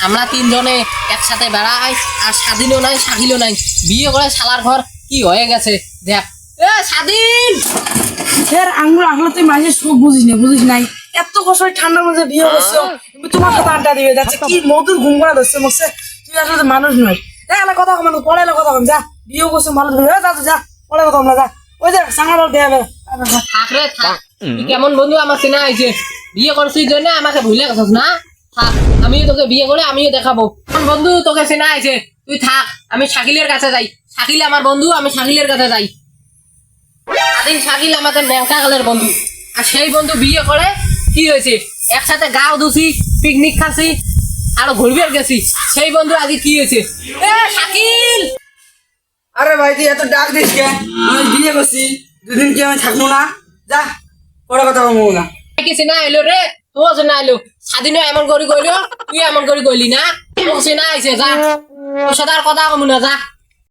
আমরা তিনজনে একসাথে বেড়াই আর স্বাধীনও নাই শাকিলও নাই। বিয়ে করে শালার ঘর কি হয়ে গেছে? দেখ। এ স্বাধীন! ফের আঙ্গুল আঙ্গুল তুই মাঝে সুখ বুঝিস না বুঝিস নাই? এত কষ্ট হয় ঠান্ডার মধ্যে বিয়ে করছ তোমার সাথে আড্ডা দিবে যাচ্ছে কি মধুর ঘুম করা ধরছে মুখছে তুই আসলে মানুষ নয় এলা কথা কম পরে এলা কথা কম যা। বিয়ে করছে মানুষ নয়। যা যা, কথা কম যা। ওই যে দেয়া থাক রে থাক। কেমন বন্ধু আমার চেনা হয়েছে? বিয়ে করছিস জন্য আমাকে ভুলে গেছিস না? থাক আমিও তোকে বিয়ে করে আমিও দেখাবো। বন্ধু তোকে চেনা হয়েছে তুই থাক আমি শাকিলের কাছে যাই। শাকিল আমার বন্ধু আমি শাকিলের কাছে যাই। স্বাধীন শাকিল আমাদের ন্যাংকাকালের বন্ধু। আর সেই বন্ধু বিয়ে করে কি হয়েছে? একসাথে গাও ধুছি পিকনিক খাচ্ছি আরও ঘুরবে গেছি। সেই বন্ধু আজকে কি হয়েছে? এ শাকিল! আরে ভাই তুই এত ডাক দিস কে আমি বিয়ে করছি দুদিন কি আমি থাকব না? যা পরে কথা কমবো না। কিছু না এলো রে। তো না এলো স্বাধীন এমন করে কইলো তুই এমন করে কইলি না। তো না আইছে যা। আর কথা কমু না, যা।